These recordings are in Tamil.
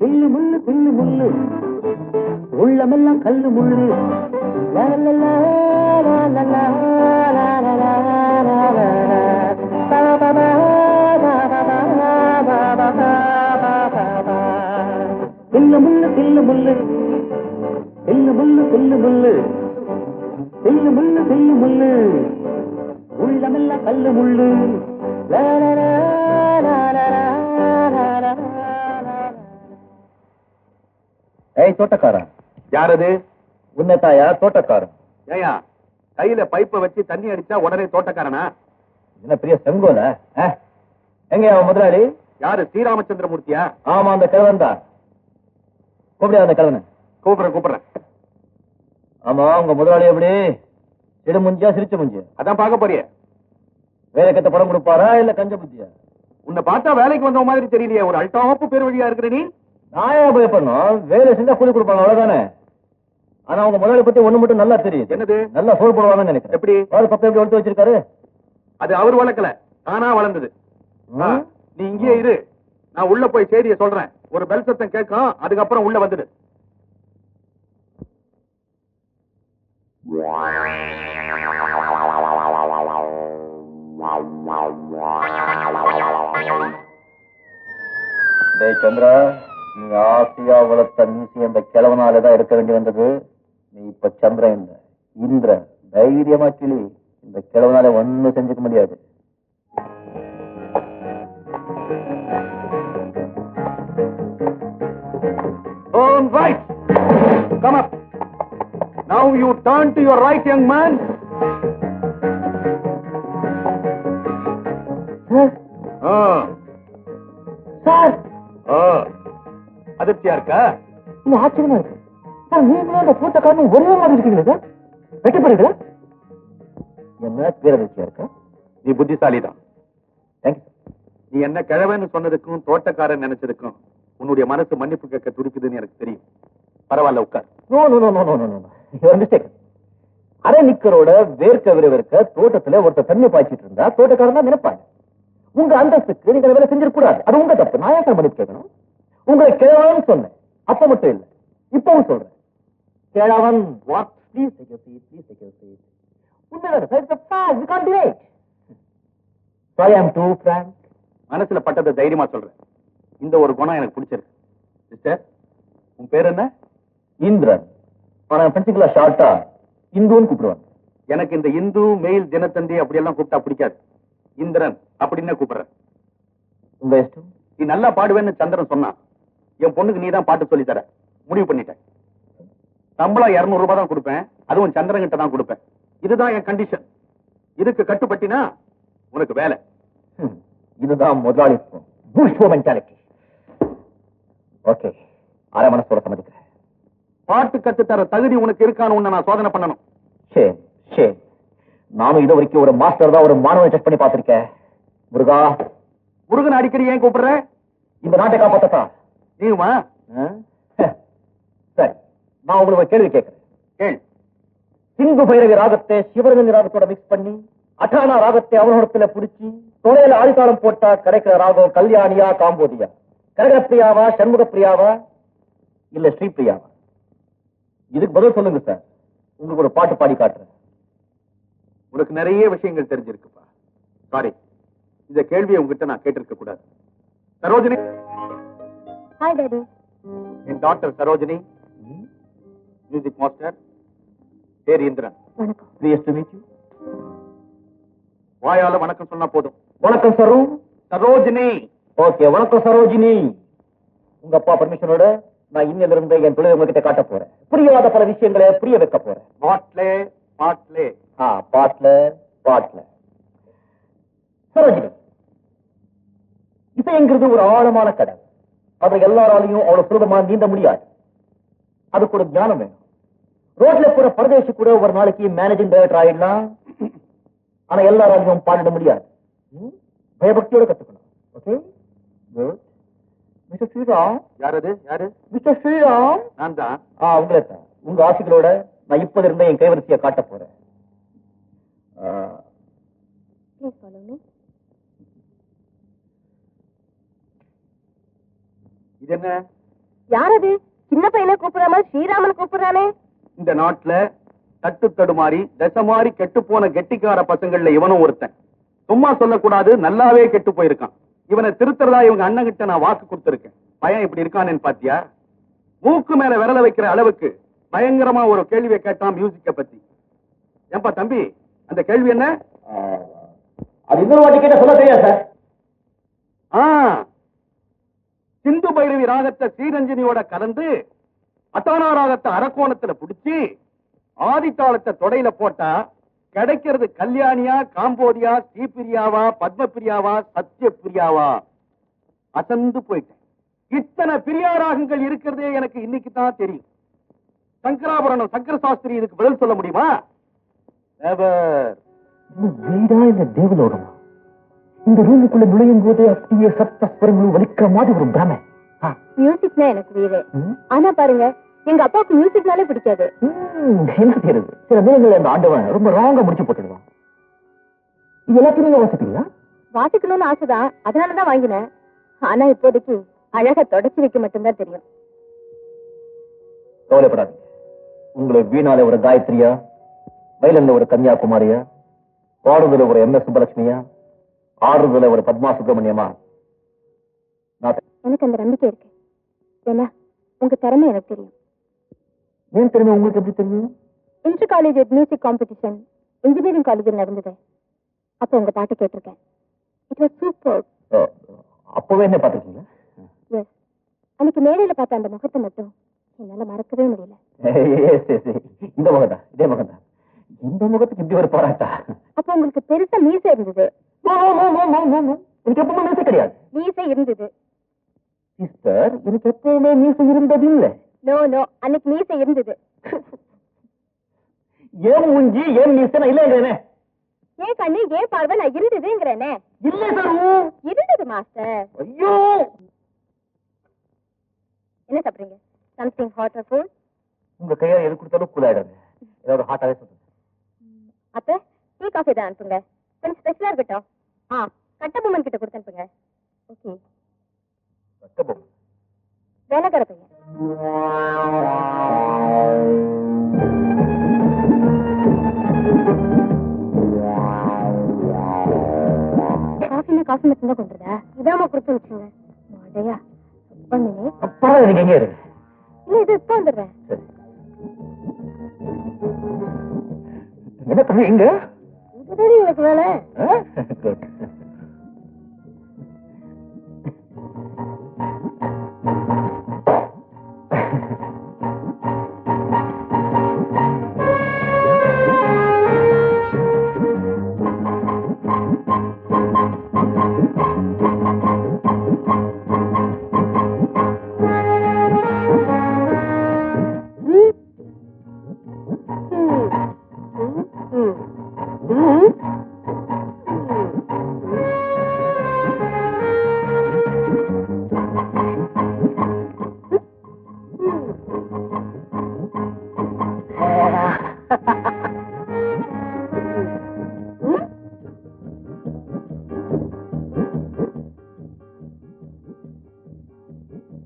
தில்லு முள்ளு தில்லு முள்ளு உள்ளமெல்லாம் கல்லு முள்ளு லா லா லா லா லா லா லா லா தோட்டக்காரன். யாரது? உன்னை தோட்டக்காரன். ஏயா கையில பைப்பை வச்சு தண்ணி அடிச்சா உடனே தோட்டக்காரனா? என்ன பெரிய செங்கோல? முதலாளி? யாரு? ஸ்ரீராமச்சந்திரமூர்த்தியா? ஆமா அந்த கிழவன் கூப்பிடியா அந்த கிழவனை கூப்பிடுறேன் கூப்பிடுறேன். ஆமா உங்க முதலாளி எப்படி? சிடு முஞ்சியா சிரிச்ச முஞ்சியா? அதான் பார்க்க போறியே. வேலை கத்த படம் கொடுப்பாரா இல்ல கஞ்ச புத்தியா? உன்னை பார்த்தா வேலைக்கு வந்த மாதிரி தெரியலையே ஒரு அல்டாப்பு பேர் வழியா இருக்கிற நீ? நான் ஏன் பயப்படணும் வேலை செஞ்சா கூலி கொடுப்பாங்க அவ்வளவுதானே? ஆனா உங்க முதலாளி பத்தி ஒண்ணு மட்டும் நல்லா தெரியுது. என்னது? நல்லா சோறு போடுவாங்கன்னு நினைக்கிறேன். எப்படி? அவரு பக்கம் எப்படி வளர்த்து வச்சிருக்காரு? அது அவர் வளர்க்கல தானா வளர்ந்தது? நீ இங்கேயே இரு. நான் உள்ள போய் செய்தியை சொல்றேன். ஒரு பெல் சத்தம் கேட்கும் அதுக்கப்புறம் உள்ள வந்துடு டேய் சந்திரா நீ ஆசியா வளர்த்த மீசி அந்த கிழவனாலதான் எடுக்க வேண்டி வந்தது. நீ இப்ப சந்திரன் இந்திரன். தைரியமா கிளி இந்த கிழவனால ஒண்ணும் செஞ்சுக்க முடியாது. Turn right. Come up. Now you turn to your right, young man. ஆ, சார் ஆ. அதிர்ச்சியா இருக்கா? இந்த ஆச்சரியமா இருக்கு. சார் நீங்களும் அந்த பூத்தக்காரனும் ஒரே மாதிரி இருக்கீங்களா சார் வெட்டி போறீங்களா என்ன பேரதிர்ச்சியா இருக்கா? நீ புத்திசாலி தான் தேங்க்யூ நீ என்ன கிழவன்னு சொன்னதுக்கும் தோட்டக்காரன் நினைச்சதுக்கும் உன்னுடைய மனசு மன்னிப்பு கேட்க துடிக்குதுன்னு எனக்கு தெரியும். பரவாயில்ல உட்கார். No no no no no no mistake அரை நிக்கரோட வேர்க்க விறுவிறுக்க தோட்டத்துல ஒருத்தர் தண்ணி பாய்ச்சிட்டு இருந்தா தோட்டக்காரன் தான் நினைப்பாங்க. உங்க அந்தஸ்துக்கு நீங்க வேலை செஞ்சிடக்கூடாது அது உங்க தப்பு. நான் ஏன் மன்னிப்பு கேட்கணும்? உங்களை கிழவன் சொன்னேன். அப்ப மட்டும் இல்ல. இப்பவும் சொல்றேன். கிழவன் what please take your seat please take your seat sir it's fact you can't delay sorry I am too frank மனசுல பட்டதை தைரியமா சொல்றேன். இந்த ஒரு குணம் எனக்கு பிடிச்சிருக்கு. சிஸ்டர் உன் பேர் என்ன? இந்திரன். ஆனா ஃப்ரெண்ட்ஸுக்குள்ள ஷார்ட்டா இந்துன்னு கூப்பிடுவாங்க எனக்கு இந்த இந்து மெயில் தினத்தந்தி அப்படியெல்லாம் கூப்பிட்டா பிடிக்காது. இந்திரன் அப்படின்னு கூப்பிடுறேன். உங்க இஷ்டம்? நீ நல்லா பாடுவேன்னு சந்திரன் சொன்னான். என் பொண்ணுக்கு நீ தான் பாட்டு சொல்லி தர. முடிவு பண்ணிட்டேன். சம்பளம் இருநூறு ரூபாய் தான் கொடுப்பேன். அதுவும் சந்திரன் கிட்ட தான் கொடுப்பேன். இதுதான் என் கண்டிஷன் இதுக்கு கட்டுப்பட்டினா உனக்கு வேலை. இதுதான் முதலாளித்துவம். Bourgeois mentality okay. அரை மனசோட சம்மதிக்கிறேன். பாட்டு கத்து தர தகுதி உனக்கு இருக்கான்னு உன்னை நான் சோதனை பண்ணணும். ஷேம் ஷேம் நானும் இது வரைக்கும் ஒரு மாஸ்டர் தான் ஒரு மாணவனை செக் பண்ணி பார்த்திருக்கேன். முருகா. முருகன் அடிக்கடி ஏன் கூப்பிடுற? இந்த நாட்டை காப்பாத்தா நீயுமா சரி. நான் உங்களுக்கு கேள்வி கேட்கிறேன். கேள். சிந்து பைரவி ராகத்தை சிவரஞ்சனி ராகத்தோட மிக்ஸ் பண்ணி அட்டானா ராகத்தை அவனோடத்துல புடிச்சு தொலைல ஆதித்தாளம் போட்டா கிடைக்கிற ராகம் கல்யாணியா காம்போதியா? கனகப்பிரியாவா சண்முக பிரியாவா இல்ல ஸ்ரீபிரியாவா இதுக்கு பதில் சொல்லுங்க சார் உங்களுக்கு ஒரு பாட்டு பாடி காட்டுறேன். உனக்கு நிறைய விஷயங்கள் தெரிஞ்சிருக்குப்பா. சாரி இந்த கேள்வியை உங்ககிட்ட நான் கேட்டிருக்க கூடாது. சரோஜினி. ஹாய் டாடி என் டாக்டர் சரோஜினி. மியூசிக் மாஸ்டர் பேர் இந்திரன். வாயால வணக்கம் சொன்னா போதும். வணக்கம் சரு. சரோஜினி. ஓகே வணக்கம் சரோஜினி. உங்க அப்பா பர்மிஷனோட நான் இன்னில இருந்து என் தொழில் உங்ககிட்ட காட்ட போறேன். புரியாத பல விஷயங்களை புரிய வைக்க போறேன். பாட்லே பாட்லே ஆ பாட்ல பாட்ல சரோஜினி இசைங்கிறது ஒரு ஆழமான கடல். அதை எல்லாராலையும் அவ்வளவு சுலபமா நீந்த முடியாது. அதுக்கு ஒரு ஞானம் வேணும். ரோட்ல போற பரதேசி கூட ஒரு நாளைக்கு மேனேஜிங் டைரக்டர் ஆயிடலாம். ஆனா எல்லாராலையும் பாடிட முடியாது? பயபக்தியோட கத்துக்கணும். ஓகே? Good mister Sriram? யாரது? யாரு? மிஸ்டர் ஸ்ரீராம்? நான் தான். ஆ உங்களை தான். உங்க ஆசைகளோட நான் இப்போது இருந்த என் கைவரிசையை காட்ட போறேன். இது என்ன யார் அது சின்ன பையனை கூப்பிடாம ஸ்ரீராமன் கூப்பிடுறானே. இந்த நாட்டுல தட்டு தடுமாறி தசை மாறி கெட்டு போன கெட்டிக்கார பசங்கள்ல இவனும் ஒருத்தன். சும்மா சொல்லக்கூடாது நல்லாவே கெட்டு போயிருக்கான். இவனை திருத்தறதா இவங்க அண்ணன் கிட்ட நான் வாக்கு கொடுத்திருக்கேன். பையன் இப்படி இருக்கானேன்னு பாத்தியா? மூக்கு மேல விரல வைக்கிற அளவுக்கு பயங்கரமா ஒரு கேள்வியை கேட்டான் மியூசிக்க பத்தி. ஏன்பா தம்பி அந்த கேள்வி என்ன? ஆ, அது இன்னொரு வாட்டி கேட்ட சொல்ல தெரியாது சார். ஆ சிந்து பைரவி ராகத்தை ஸ்ரீரஞ்சனியோட கலந்து அத்தானா ராகத்தை அரக்கோணத்துல புடிச்சு ஆதித்தாளத்தை தொடையில போட்டா கிடைக்கிறது கல்யாணியா காம்போதியா ஸ்ரீபிரியாவா பத்மபிரியாவா சத்யபிரியாவா? அசந்து போயிட்டேன். இத்தனை பிரியா ராகங்கள் இருக்கிறதே எனக்கு இன்னைக்கு தான் தெரியும். சங்கராபரணம் சங்கர சாஸ்திரி இதுக்கு பதில் சொல்ல முடியுமா? வீடா இல்ல தேவலோகமா? இந்த ரூமுக்குள்ள நுழையும் போது அப்படியே சப்த ஸ்வரங்களும் வலிக்கிற மாதிரி ஒரு பிரமை. ஆ, மியூசிக்னா எனக்கு ம், ஆனா பாருங்க எங்க அப்பாவுக்கு மியூசிக்னாலே பிடிக்காது. என்ன செய்யறது சில நேரங்கள்ல அந்த ஆண்டவன் ரொம்ப ராங்கா முடிச்சு போட்டுடுவான். இது எல்லாத்தையும் நீங்க வாசிப்பீங்களா? வாசிக்கணும்னு ஆசைதான். அதனாலதான் வாங்கினேன். ஆனா இப்போதைக்கு அழகா தொடச்சு வைக்க மட்டும்தான் தெரியும். கவலைப்படாதீங்க. உங்களை வீணால ஒரு காயத்ரியா வயலன்ல ஒரு கன்னியாகுமாரியா பாடுதல ஒரு எம் எஸ் சுப்பலட்சுமியா ஆடுறதுல ஒரு பத்மா சுப்பிரமணியமா எனக்கு அந்த நம்பிக்கை இருக்கு. ஏன்னா உங்க திறமை எனக்கு தெரியும். ஏன் தெரியுமா உங்களுக்கு எப்படி தெரியும்? Inter college music competition engineering காலேஜில் நடந்தது. அப்போ உங்க பாட்டு கேட்டிருக்கேன். இட் வாஸ் சூப்பர் அப்பவே என்ன பாத்துருக்கீங்க எஸ் அன்னைக்கு மேடையில பார்த்த அந்த முகத்தை மட்டும் என்னால மறக்கவே முடியல. இந்த முகம் தான் இதே முகம் தான் இந்த முகத்துக்கு இப்படி ஒரு பாராட்டா? அப்போ உங்களுக்கு பெருசா மீசை இருந்தது. எனக்கு எப்பவுமே மீசை கிடையாது. மீசை இருந்தது. சிஸ்டர் எனக்கு எப்பவுமே மீசை இருந்தது இல்ல நோ நோ அன்னைக்கு மீசை இருந்தது. ஏன் மூஞ்சி ஏன் மீசை? இல்லைங்கிறேனே ஏன் கண்ணு ஏன் பார்வை நான் இருந்ததுங்கிறேனே. இல்லை சார் இருந்தது மாஸ்டர். ஐயோ. என்ன சாப்பிடுறீங்க? சம்திங் ஹாட் ஃபுட் உங்க கையால எது கொடுத்தாலும் கூலாயிடுங்க ஏதாவது ஹாட்டாவே சொல்லுங்க. அப்ப டீ காஃபி தான் அனுப்புங்க. கொஞ்சம் ஸ்பெஷலா இருக்கட்டும். ஆ கட்டபொம்மன் கிட்ட கொடுத்து அனுப்புங்க. ஓகே கஷ்டப்படும் வேலைக்கார பையன். காஃபினா காஃபி மட்டும் தான் கொண்டுதா இதாம கொடுத்து வச்சுங்க. அடையா பண்ணுங்க எங்கே இருக்கு? இல்ல இது இப்ப வந்துடுறேன். என்ன தம்பி இங்க இதுதானே எனக்கு வேலை?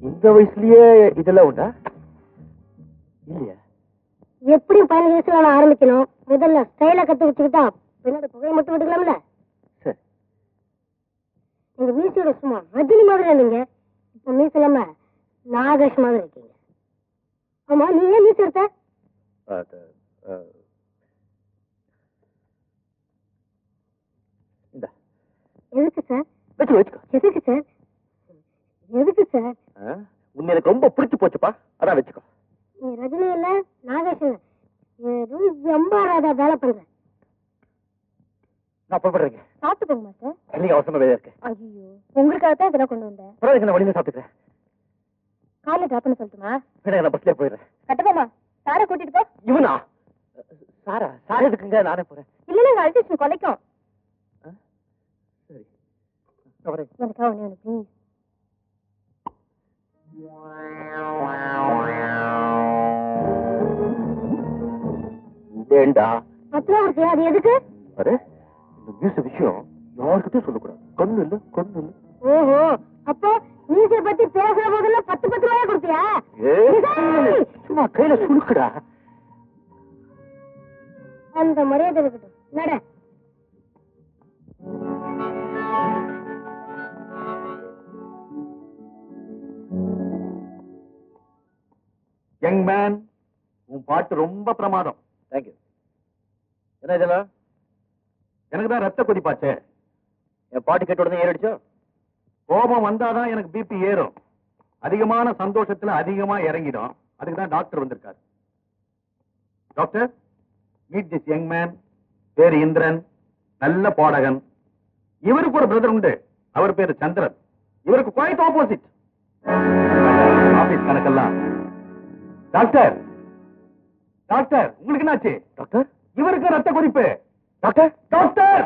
இந்த வயசுலயே இதெல்லாம் உண்டா? இல்லையா? எப்படி பதினஞ்சு வயசு வேலை ஆரம்பிக்கணும். முதல்ல ஸ்டைல கத்து வச்சுக்கிட்டா பின்னாடி புகையை மட்டும் விட்டுக்கலாம்ல சரி. உங்க மீசையோட சும்மா ரஜினி மாதிரி நீங்க இப்ப மீச இல்லாம நாகேஷ் மாதிரி இருக்கீங்க. ஆமா நீ ஏன் மீச எடுத்த? எதுக்கு சார்? எதுக்கு சார்? எதுக்கு சார்? உன்னை எனக்கு ரொம்ப பிடிச்சு போச்சுப்பா. அதான் வச்சுக்கோ. நீ ரஜினி இல்ல நாகேஷன் ஏதோ ரொம்ப ராதா வேலை பண்ற நான் புறப்படுறேங்க. சாப்பிட்டு போங்க மாஸ்டர். நீங்க அவசரமா வேலையா இருக்கு. ஐயோ உங்களுக்காக தான் இதெல்லாம் கொண்டு வந்தேன். பரவாயில்ல நான் வழியில சாப்பிட்டுக்கிறேன். காலைல டிராப் பண்ண சொல்லட்டுமா? வேணா நான் பஸ்லயே போயிடுறேன். கட்டப்போமா சாரை கூட்டிட்டு போ. இவனா? சாரா? சாரா எதுக்குங்க? நானே போறேன். இல்ல இல்ல அழிச்சு கொலைக்கும். சரி. வரேன். எனக்காக ஒண்ணு ப்ளீஸ் ஏண்டா? பத்து ரூபா அது எதுக்கு? பாரு இந்த மியூசிக் விஷயம் யாருக்கிட்டையும் சொல்லக்கூடாது. கண்ணு இல்ல கண்ணு இல்ல. ஓஹோ அப்போ நீச்சை பத்தி பேசுற போதெல்லாம் பத்து பத்து ரூபாயா கொடுத்தியா சும்மா கையில சுழுக்குடா அந்த மரியாதை இருக்கட்டும். நட யங் மேன் உன் பாட்டு ரொம்ப பிரமாதம். தேங்க்யூ என்ன இதெல்லாம்? எனக்கு தான் ரத்த கொதிப்பாச்சே. என் பாட்டு கேட்ட உடனே ஏறிடுச்சோ? கோபம் வந்தாதான் எனக்கு பிபி ஏறும். அதிகமான சந்தோஷத்துல அதிகமா இறங்கிடும். அதுக்கு தான் டாக்டர் வந்திருக்காரு. Doctor meet this young man பேரு இந்திரன். நல்ல பாடகன். இவருக்கு ஒரு பிரதர் உண்டு. அவர் பேரு சந்திரன். இவருக்கு குவாய்ட் ஆப்போசிட் ஆபீஸ் கணக்கெல்லாம் டாக்டர். டாக்டர் உங்களுக்கு என்னாச்சு? டாக்டர்? இவருக்கு ரத்த கொதிப்பு. டாக்டர்? டாக்டர்!